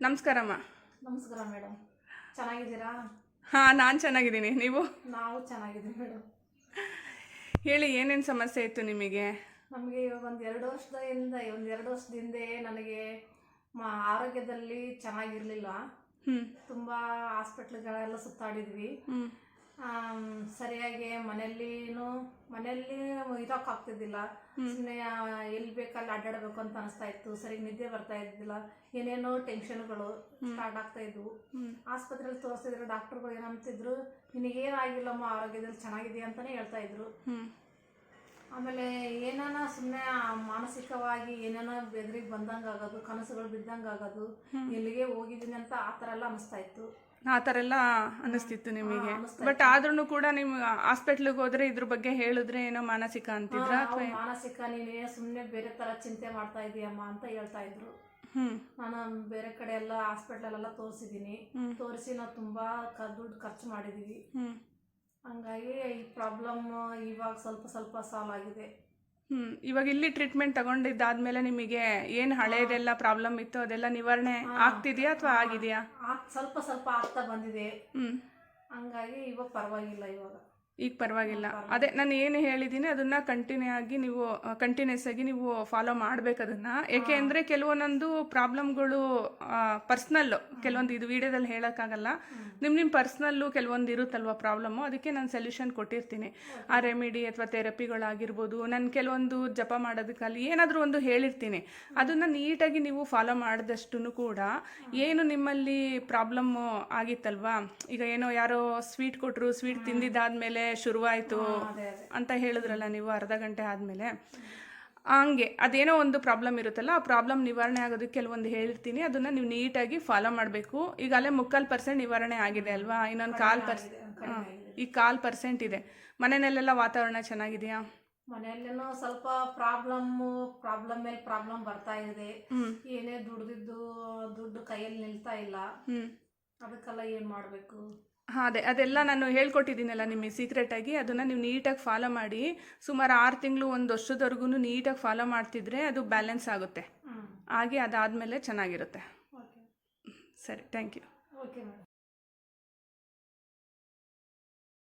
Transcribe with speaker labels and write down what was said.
Speaker 1: ನಮಸ್ಕಾರಮ್ಮ.
Speaker 2: ನಮಸ್ಕಾರ ಮೇಡಮ್. ಚೆನ್ನಾಗಿದ್ದೀರಾ?
Speaker 1: ಹಾಂ ನಾನು ಚೆನ್ನಾಗಿದ್ದೀನಿ. ನೀವು?
Speaker 2: ನಾವು ಚೆನ್ನಾಗಿದ್ದೀವಿ ಮೇಡಮ್.
Speaker 1: ಹೇಳಿ ಏನೇನು ಸಮಸ್ಯೆ ಇತ್ತು ನಿಮಗೆ?
Speaker 2: ನಮಗೆ ಇವಾಗ ಒಂದು ಎರಡು ವರ್ಷದಿಂದ ಒಂದು ಎರಡು ವರ್ಷದಿಂದ ನನಗೆ ಮ ಆರೋಗ್ಯದಲ್ಲಿ ಚೆನ್ನಾಗಿರಲಿಲ್ಲ.
Speaker 1: ಹ್ಞೂ
Speaker 2: ತುಂಬ ಹಾಸ್ಪಿಟ್ಲ್ಗಳೆಲ್ಲ ಸುತ್ತಾಡಿದ್ವಿ. ಸರಿಯಾಗಿ ಮನೆಯಲ್ಲಿನೂ ಮನೆಯಲ್ಲಿ ಇರೋಕ್ಕಾಗ್ತಿದ್ದಿಲ್ಲ. ಸುಮ್ಮನೆ ಎಲ್ಲಿ ಬೇಕಲ್ಲಿ ಅಡ್ಡಾಡಬೇಕು ಅಂತ ಅನಿಸ್ತಾ ಇತ್ತು. ಸರಿಗೆ ನಿದ್ದೆ ಬರ್ತಾ ಇದ್ದಿಲ್ಲ. ಏನೇನೋ ಟೆನ್ಷನ್ಗಳು ಸ್ಟಾರ್ಟ್ ಆಗ್ತಾ ಇದ್ವು. ಆಸ್ಪತ್ರೆಯಲ್ಲಿ ತೋರಿಸಿದ್ರು ಡಾಕ್ಟರ್ಗಳು ಏನಂತಿದ್ರು ನಿನಗೇನಾಗಿಲ್ಲಮ್ಮ ಆರೋಗ್ಯದಲ್ಲಿ ಚೆನ್ನಾಗಿದೆ ಅಂತಾನೆ ಹೇಳ್ತಾ ಇದ್ರು. ಆಮೇಲೆ ಏನಾನ ಸುಮ್ಮನೆ ಮಾನಸಿಕವಾಗಿ ಏನೇನೋ ಬೆದರಿಗೆ ಬಂದಂಗೆ ಆಗೋದು ಕನಸುಗಳು ಬಿದ್ದಂಗಾಗೋದು ಎಲ್ಲಿಗೆ ಹೋಗಿದ್ದೀನಿ ಅಂತ ಆ ಥರ ಎಲ್ಲ ಅನಿಸ್ತಾ ಇತ್ತು.
Speaker 1: ಆ ಥರ ಎಲ್ಲ ಅನಿಸ್ತಿತ್ತು ನಿಮಗೆ. ಬಟ್ ಆದ್ರೂ ಕೂಡ ನೀವು ಹಾಸ್ಪಿಟ್ಲಿಗೆ ಹೋದ್ರೆ ಇದ್ರ ಬಗ್ಗೆ ಹೇಳಿದ್ರೆ ಏನೋ ಮಾನಸಿಕ ಅಂತಿದ್ರ
Speaker 2: ಮಾನಸಿಕ ನೀನೇ ಸುಮ್ಮನೆ ಬೇರೆ ಥರ ಚಿಂತೆ ಮಾಡ್ತಾ ಇದೀಯಮ್ಮ ಅಂತ ಹೇಳ್ತಾ ಇದ್ರು. ನಾನು ಬೇರೆ ಕಡೆ ಎಲ್ಲ ಹಾಸ್ಪಿಟ್ಲಲ್ಲೆಲ್ಲ ತೋರಿಸಿದ್ದೀನಿ ತೋರಿಸಿ ನಾವು ತುಂಬಾ ದುಡ್ಡು ಖರ್ಚು
Speaker 1: ಮಾಡಿದೀವಿ.
Speaker 2: ಹಂಗಾಗಿ ಈ ಪ್ರಾಬ್ಲಮ್ ಇವಾಗ ಸ್ವಲ್ಪ ಸ್ವಲ್ಪ ಸಾಲ್ವ್ ಆಗಿದೆ.
Speaker 1: ಹ್ಞೂ ಇವಾಗ ಇಲ್ಲಿ ಟ್ರೀಟ್ಮೆಂಟ್ ತಗೊಂಡಿದ್ದಾದ್ಮೇಲೆ ನಿಮಗೆ ಏನು ಹಳೆಯದೆಲ್ಲ ಪ್ರಾಬ್ಲಮ್ ಇತ್ತು ಅದೆಲ್ಲ ನಿವಾರಣೆ ಆಗ್ತಿದೆಯಾ ಅಥವಾ ಆಗಿದೆಯಾ?
Speaker 2: ಆ- ಸ್ವಲ್ಪ ಸ್ವಲ್ಪ ಆಗ್ತಾ ಬಂದಿದೆ.
Speaker 1: ಹ್ಞೂ
Speaker 2: ಹಂಗಾಗಿ ಇವಾಗ ಪರವಾಗಿಲ್ಲ ಇವಾಗ.
Speaker 1: ಈಗ ಪರವಾಗಿಲ್ಲ. ಅದೇ ನಾನು ಏನು ಹೇಳಿದ್ದೀನಿ ಅದನ್ನ ಕಂಟಿನ್ಯೂ ಆಗಿ ನೀವು ಕಂಟಿನ್ಯೂಸ್ ಆಗಿ ನೀವು ಫಾಲೋ ಮಾಡ್ಬೇಕು ಅದನ್ನ. ಏಕೆ ಅಂದರೆ ಕೆಲವೊಂದೊಂದು ಪ್ರಾಬ್ಲಮ್ಗಳು ಪರ್ಸ್ನಲ್ಲು ಕೆಲವೊಂದು ಇದು ವಿಡಿಯೋದಲ್ಲಿ ಹೇಳೋಕ್ಕಾಗಲ್ಲ. ನಿಮ್ಮ ನಿಮ್ಮ ಪರ್ಸ್ನಲ್ಲು ಕೆಲವೊಂದು ಇರುತ್ತಲ್ವ ಪ್ರಾಬ್ಲಮ್ಮು ಅದಕ್ಕೆ ನಾನು ಸೊಲ್ಯೂಷನ್ ಕೊಟ್ಟಿರ್ತೀನಿ. ಆ ರೆಮಿಡಿ ಅಥವಾ ಥೆರಪಿಗಳಾಗಿರ್ಬೋದು ನಾನು ಕೆಲವೊಂದು ಜಪ ಮಾಡೋದಕ್ಕಲ್ಲಿ ಏನಾದರೂ ಒಂದು ಹೇಳಿರ್ತೀನಿ. ಅದನ್ನು ನೀಟಾಗಿ ನೀವು ಫಾಲೋ ಮಾಡಿದಷ್ಟು ಕೂಡ ಏನು ನಿಮ್ಮಲ್ಲಿ ಪ್ರಾಬ್ಲಮ್ಮು ಆಗಿತ್ತಲ್ವಾ? ಈಗ ಏನೋ ಯಾರೋ ಸ್ವೀಟ್ ಕೊಟ್ಟರು ಸ್ವೀಟ್ ತಿಂದಿದ್ದಾದ್ಮೇಲೆ ಶುರುವಾಯಿತು ಅಂತ ಹೇಳಿದ್ರಲ್ಲ ನೀವು ಅರ್ಧ ಗಂಟೆ ಆದಮೇಲೆ. ಹಂಗೆ ಅದೇನೋ ಒಂದು ಪ್ರಾಬ್ಲಮ್ ಇರುತ್ತಲ್ಲ ಆ ಪ್ರಾಬ್ಲಮ್ ನಿವಾರಣೆ ಆಗೋದಕ್ಕೆ ಕೆಲವೊಂದು ಹೇಳ್ತೀನಿ. ಅದನ್ನು ನೀವು ನೀಟಾಗಿ ಫಾಲೋ ಮಾಡಬೇಕು. ಈಗ ಅಲ್ಲೇ ಮುಕ್ಕಾಲು ಪರ್ಸೆಂಟ್ ನಿವಾರಣೆ ಆಗಿದೆ ಅಲ್ವಾ? ಇನ್ನೊಂದು ಕಾಲು ಪರ್ಸ್
Speaker 2: ಈ
Speaker 1: ಈಗ ಕಾಲು ಪರ್ಸೆಂಟ್ ಇದೆ. ಮನೆಯಲ್ಲೆಲ್ಲ ವಾತಾವರಣ ಚೆನ್ನಾಗಿದೆಯಾ?
Speaker 2: ಮನೆಯಲ್ಲೇನೋ ಸ್ವಲ್ಪ ಪ್ರಾಬ್ಲಮ್ ಪ್ರಾಬ್ಲಮ್ ಮೇಲೆ ಪ್ರಾಬ್ಲಮ್ ಬರ್ತಾ ಇದೆ. ಏನೇ ದುಡ್ದಿದ್ದು ದುಡ್ಡು ಕೈಯಲ್ಲಿ ನಿಲ್ತಾ ಇಲ್ಲ. ಅದಕ್ಕೆಲ್ಲ ಏನ್ ಮಾಡ್ಬೇಕು?
Speaker 1: ಹಾಂ ಅದೇ ಅದೆಲ್ಲ ನಾನು ಹೇಳ್ಕೊಟ್ಟಿದ್ದೀನಲ್ಲ ನಿಮಗೆ ಸೀಕ್ರೆಟಾಗಿ ಅದನ್ನು ನೀವು ನೀಟಾಗಿ ಫಾಲೋ ಮಾಡಿ. ಸುಮಾರು ಆರು ತಿಂಗಳು ಒಂದು ವರ್ಷದವರೆಗೂ ನೀಟಾಗಿ ಫಾಲೋ ಮಾಡ್ತಿದ್ರೆ ಅದು ಬ್ಯಾಲೆನ್ಸ್ ಆಗುತ್ತೆ. ಹಾಗೆ ಅದಾದಮೇಲೆ ಚೆನ್ನಾಗಿರುತ್ತೆ. ಸರಿ ಥ್ಯಾಂಕ್ ಯು